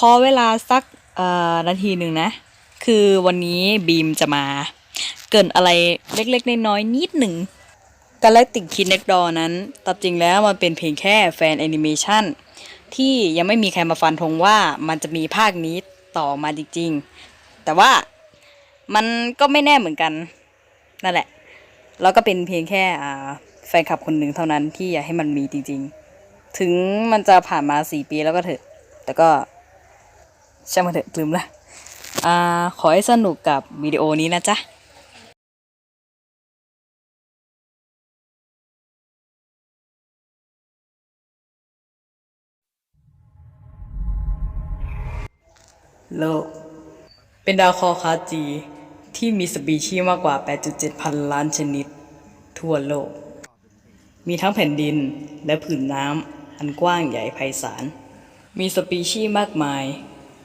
ขอเวลาสักนาทีหนึ่งนะ คือวันนี้บีมจะมา เกินอะไรเล็กๆน้อยๆนิดหนึ่ง Galactic Kid Next Door นั้นตับจริงแล้วมันเป็นเพียงแค่แฟนแอนิเมชันที่ยังไม่มีใครมาฟันธงว่ามันจะมีภาคนี้ต่อมาจริงๆ แต่ว่ามันก็ไม่แน่เหมือนกัน นั่นแหละ แล้วก็เป็นเพียงแค่แฟนคลับคนหนึ่งเท่านั้นที่อยากให้มันมีจริงๆ ถึงมันจะผ่านมาสี่ปีแล้วก็เถอะ แต่ก็ ช่างมันเถอะลืมละอ่าขอให้สนุกกับวิดีโอนี้นะจ๊ะโลกเป็นดาวเคราะห์คาจี ที่มีสปีชีส์มากกว่า 8.7 พันล้านชนิด ทั่วโลก มีทั้งแผ่นดินและผืนน้ำอันกว้างใหญ่ไพศาล มีสปีชีส์มากมาย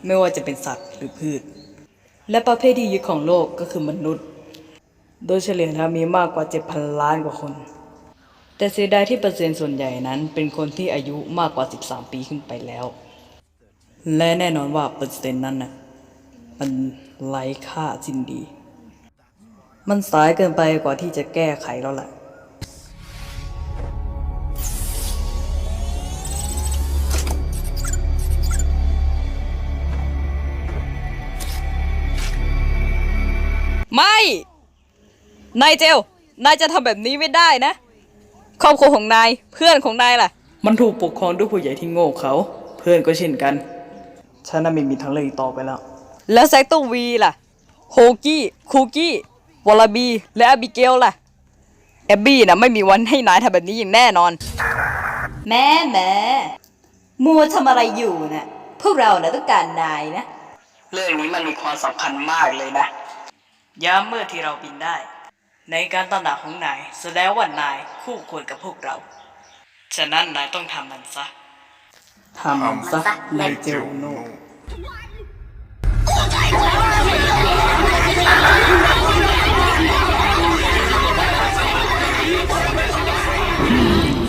ไม่ว่าจะเป็นสัตว์หรือพืช และประเภทที่ยึดของโลกก็คือมนุษย์ โดยเฉลี่ยแล้วมีมากกว่า 7,000 ล้านกว่าคน แต่เสียดายที่เปอร์เซ็นต์ส่วนใหญ่นั้น เป็นคนที่อายุมากกว่า 13 ปีขึ้นไปแล้ว และแน่นอนว่าเปอร์เซ็นต์นั้นน่ะมันไร้ค่าสิ้นดี มันสายเกินไปกว่าที่จะแก้ไขแล้วแหละ ไม่ นายเจล นายจะทำแบบนี้ไม่ได้นะ ครอบครัวของนาย เพื่อนของนายล่ะ มันถูกปกครองด้วยผู้ใหญ่ที่โง่เขา เพื่อนก็เช่นกัน ฉันน่ะไม่มีทางเลือกอีกต่อไปแล้ว แล้วแซกตัววีล่ะ โฮกี้คูกี้วอลลาบี และอาบิเกลล่ะ แอบบี้น่ะไม่มีวันให้นายทำแบบนี้อย่างแน่นอน แม่แม่มัวทำอะไรอยู่น่ะพวกเราน่ะต้องการนายนะ เรื่องนี้มันมีความสำคัญมากเลยนะ ยามเมื่อที่เราบินได้ ในการตระหนักของนายแสดงว่านายคู่ควรกับพวกเรา ฉะนั้นนายต้องทำมันซะทำมันซะนายเจลโน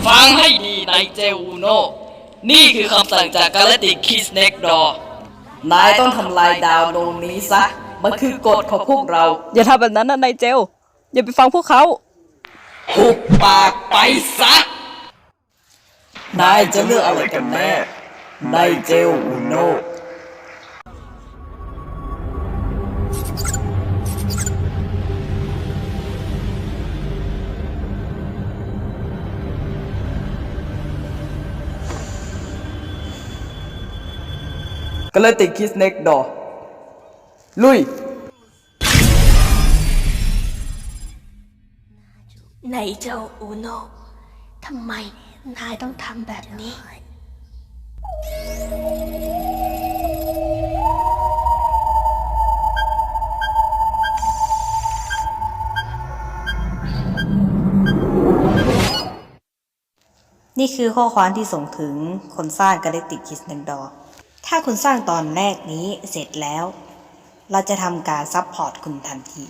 ฟังให้ดีนายเจลอูโน นี่คือคำสั่งจากกา a ติกคิสเน็กดอ นายต้องทำลายดาวดวงนี้ซะ มันคือกฎของพวกเรา อย่าทำแบบนั้นนะนายเจล อย่าไปฟังพวกเขา หุบปากไปซะ นายจะเลือกอะไรกันแน่ นายเจลอูโน ก็เลยติดคิสเน็กดอ ลุยในเจ้าอูโนทำไมนายต้องทำแบบนี้ นี่คือข้อความที่ส่งถึงคนสร้าง Galactic Kiss n e x d o o r ถ้าคุณสร้างตอนแรกนี้เสร็จแล้ว เราจะทำการซัพพอร์ตคุณทันที